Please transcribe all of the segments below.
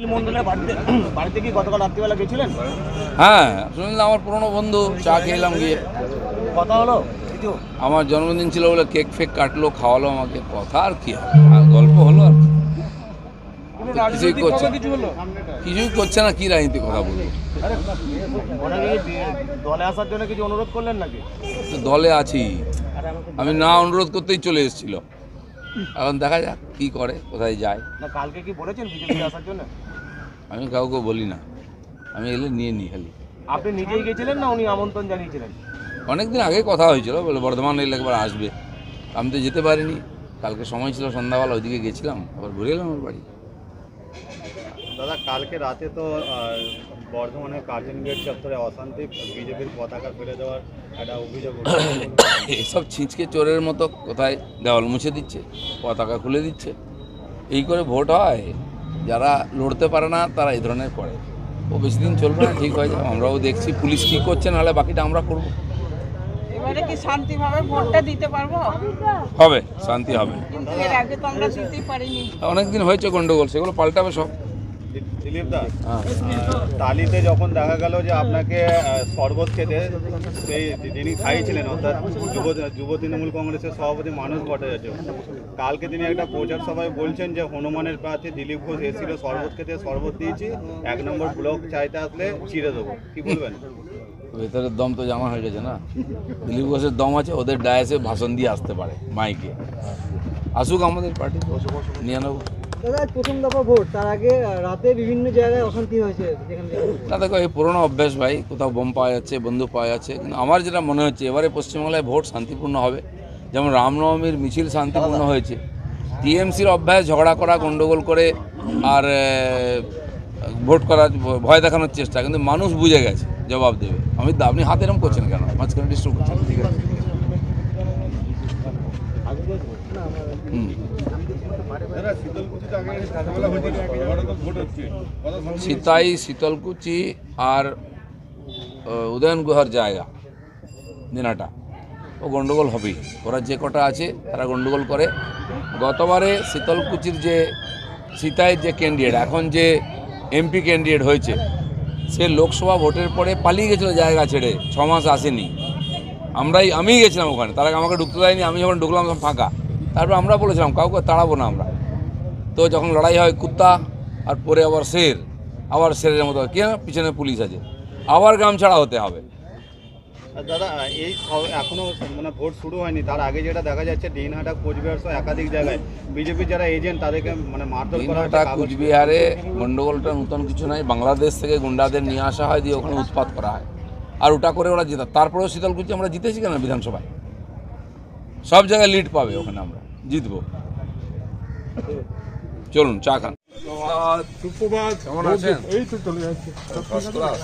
বাড়িতে কি গতকাল রাত্রিবেলা গেছিলেন? হ্যাঁ শুনলাম আমার পুরনো বন্ধু চা খেলাম গিয়ে। কথা হলো? কিছু? আমার জন্মদিন ছিল বলে কেক ফেক কাটলো খাওয়ালো আমাকে কথা আর কি আর গল্প হলো আর। কিছুই করছে কিছুই করছে না কি রাজনীতি কথা বলব? দলে আসার জন্য কিছু অনুরোধ করলেন নাকি? দলে আছি। আমি না অনুরোধ করতেই চলে এসেছিল। এখন দেখা যাক কি করে কোথায় যায়। না কালকে কি বলেছেন বিজেপি আসার জন্য? আমি কাউকে বলি না। আমি এলে নিয়ে নিই খালি। আপনি নিজেই গেছিলেন না উনি আমন্ত্রণ জানিয়েছিলেন? অনেকদিন আগে কথা হয়েছিল বলে বর্ধমান এলে একবার আসবে। আমি তো যেতে পারিনি। কালকে সময় ছিল সন্ধ্যাবেলা ওইদিকে গেছিলাম আবার ঘুরে এলাম আমার বাড়ি। দাদা কালকে রাতে তো বর্ধমানের কার্জন গেট চত্বরে অশান্তি বিজেপির পতাকা ফেলে দেওয়ার একটা অভিযোগ। এসব ছিঁচকে চোরের মতো কোথায় দেওয়াল মুছে দিচ্ছে পতাকা খুলে দিচ্ছে। এই করে ভোট হয়? যারা লড়তে পারে না তারা এই ধরনের করে। ও বেশি দিন চলবে না ঠিক হয়ে যাবে। আমরাও দেখছি পুলিশ কী করছে নাহলে বাকিটা আমরা করব। এবারে কি শান্তিভাবে ভোটটা দিতে পারব? হবে শান্তি হবে। কিন্তু এর আগে তো আমরা দিতেই পারিনি। অনেক দিন হয়েছে গন্ডগোল সেগুলো পাল্টাবে সব। দিলীপ দা, তালিতে যখন দেখা গেল যে আপনাকে শরবত খেতে, সেই যিনি খাইয়েছিলেন অর্থাৎ যুব যুব তৃণমূল কংগ্রেসের সভাপতি মানুষ ভট্টাচার্য, কালকে তিনি একটা প্রচার সভায় বলছেন যে হনুমানের প্রার্থী দিলীপ ঘোষ এসেছিল শরবত খেতে শরবত দিয়েছি, এক নম্বর ব্লক চাইতে আসলে চিড়ে দেবো। কি বলবেন? ভেতরের দম তো জানা হয়ে গেছে না? দিলীপ ঘোষের দম আছে, ওদের ডায়াসে ভাষণ দিয়ে আসতে পারে, মাইকে। আসুক আমাদের পার্টি, নিয়ে নেব বিভিন্ন জায়গায় অশান্তি হয়েছে পুরোনো অভ্যাস ভাই, কোথাও বোম পাওয়া যাচ্ছে বন্ধু পাওয়া যাচ্ছে, কিন্তু আমার যেটা মনে হচ্ছে, এবারে পশ্চিমবাংলায় ভোট শান্তিপূর্ণ হবে। যেমন রামনবমীর মিছিল শান্তিপূর্ণ হয়েছে। টিএমসির অভ্যাস, ঝগড়া করা গণ্ডগোল করে, আর ভোট করার ভয় দেখানোর চেষ্টা, কিন্তু মানুষ বুঝে গেছে, জবাব দেবে। আমি, আপনি হাতে এরম করছেন কেন? মাঝখানে ডিস্টার্ব করছেন, ঠিক আছে। সিতাই শীতলকুচি আর উদয়ন গুহার জায়গা দিনাটা ও গন্ডগোল হবেই। ওরা যে কটা আছে, তারা গন্ডগোল করে। গতবারে শীতলকুচির যে, সিতাইয়ের যে ক্যান্ডিডেট এখন যে এমপি ক্যান্ডিডেট হয়েছে, সে লোকসভা ভোটের পরে পালিয়ে গেছিল জায়গা ছেড়ে। ছ মাস আসেনি। আমরাই আমিই গেছিলাম ওখানে। তারা আমাকে ঢুকতে দেয়নি আমি যখন ঢুকলাম তখন ফাঁকা। তারপর আমরা বলেছিলাম কাউকে তাড়াবো না আমরা। তো যখন লড়াই হয় কুত্তা আর পরে আবার শের আবার শেরের মতো। কে পিছনে পুলিশ আছে। আবার গ্রাম ছাড়া হতে হবে। আর দাদা এই সব- এখনও মানে ভোট শুরু হয়নি। তার আগে যেটা দেখা যাচ্ছে দিনহাটা কোচবিহার সহ একাধিক জায়গায় বিজেপির যারা এজেন্ট তাদেরকে মানে মারধর করা হচ্ছে কুচবিহারে গন্ডগোলটা নতুন কিছু নাই বাংলাদেশ থেকে গুন্ডাদের নিয়ে আসা হয় দিয়ে ওখানে উৎপাত করা হয়। আর ওটা করে ওরা জিতা। তারপরেও শীতলকুচি আমরা জিতেছি কেন বিধানসভায়? সব জায়গায় লিড পাবে ওখানে আমরা। জিতবো। চলুন চা খান। সুপ্রভাত। কেমন আছেন? এই তো চলে যাচ্ছে। First class?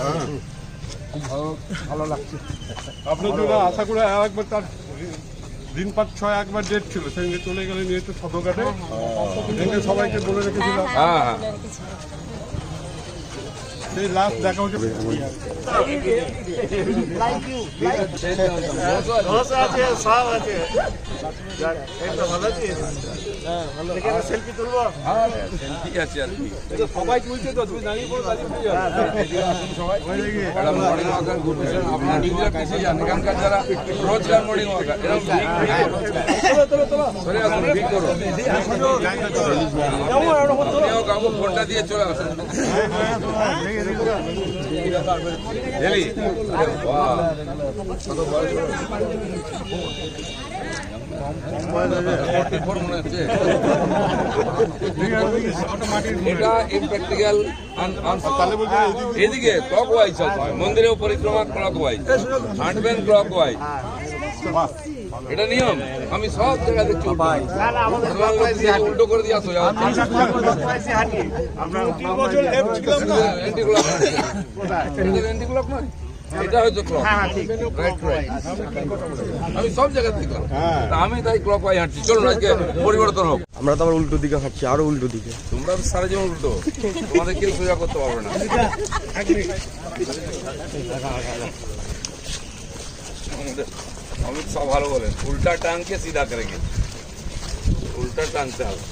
আপনার জন্য আশা করে আর একবার তার দিন পাঁচ ছয় একবার ডেট ছিল। সেদিনকে চলে গেলে নিয়ে তো সদরঘাটে সেদিনকে সবাইকে বলে রেখেছিলাম হ্যাঁ হ্যাঁ। সেই লাস্ট দেখা হচ্ছে আছে আর কি সবাই তুলছে তো তুমি দাঁড়িয়ে পড়ো আপনার নিজেরা যান এখানকার যারা রোজগার মর্নিং ওয়াকার এরকম সরে আসুন ফোনটা দিয়ে চলে আসুন এলি? আরে বাহ, কত বয়স হলো? 44 হচ্ছে। এটা ইম্প্র্যাকটিক্যাল এদিকে ক্লক ওয়াইজ মন্দিরেও পরিক্রমা ক্লক ওয়াইজ হাঁটবেন ক্লক ওয়াইজ এটা নিয়ম। আমি সব জায়গায় দেখছি উল্টো। করে দিয়ে আসো নয়। এটা হয়তো ক্লক রাইট রাইট আমি সব জায়গায় দেখলাম আমি তাই ক্লক ওয়াইজ হাঁটছি। চলুন আজকে পরিবর্তন হোক। আমরা তো আবার উল্টো দিকে হাঁটছি আরও উল্টো দিকে। তোমরা তো সারা জীবন উল্টো। তোমাদের কেউ সোজা করতে পারবে না। অমিত শাহ ভালো বলেন। উল্টা টাংকে সিধা করে গেছে। উল্টা টাংতে হবে।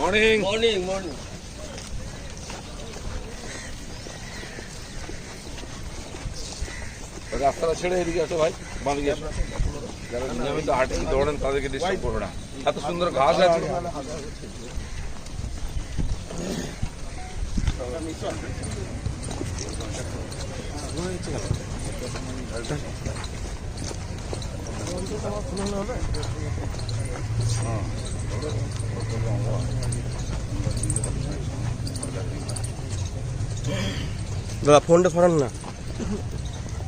মর্নিং। Morning morning. রাস্তাটা ছেড়ে এদিকে আসো ভাই বাঁদিকে আসো। যারা নিয়মিত হাঁটেন দৌড়েন তাদেরকে ডিস্টার্ব করবে না। এত সুন্দর ঘাস আছে। দাদা, ফোনটা সরান না।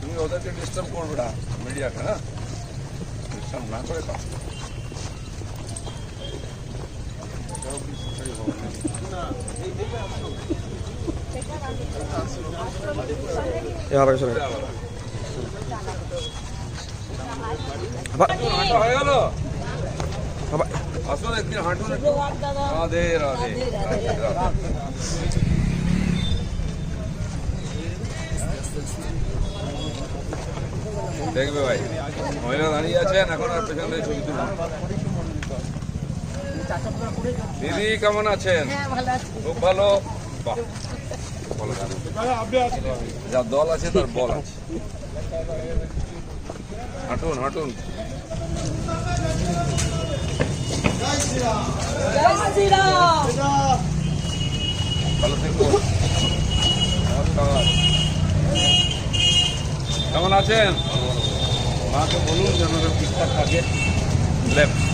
তুমি ওদেরকে ডিস্টার্ব করবে না মিডিয়াকে হ্যাঁ? ডিস্টার্ব না করে কাজ হয়ে গেল আবার আসুন একদিন হাঁটুন রাধে রাধে দেখবে ভাই। মহিলা দাঁড়িয়ে আছেন, এখন আর পেছনে ছবি তুলুন। দিদি কেমন আছেন? খুব ভালো? যা দল আছে তার বল আছে। হাঁটুন হাঁটুন। ভালো থেকুন কেমন আছেন? মাকে বলুন যেন ঠিকঠাক থাকে। লেফট।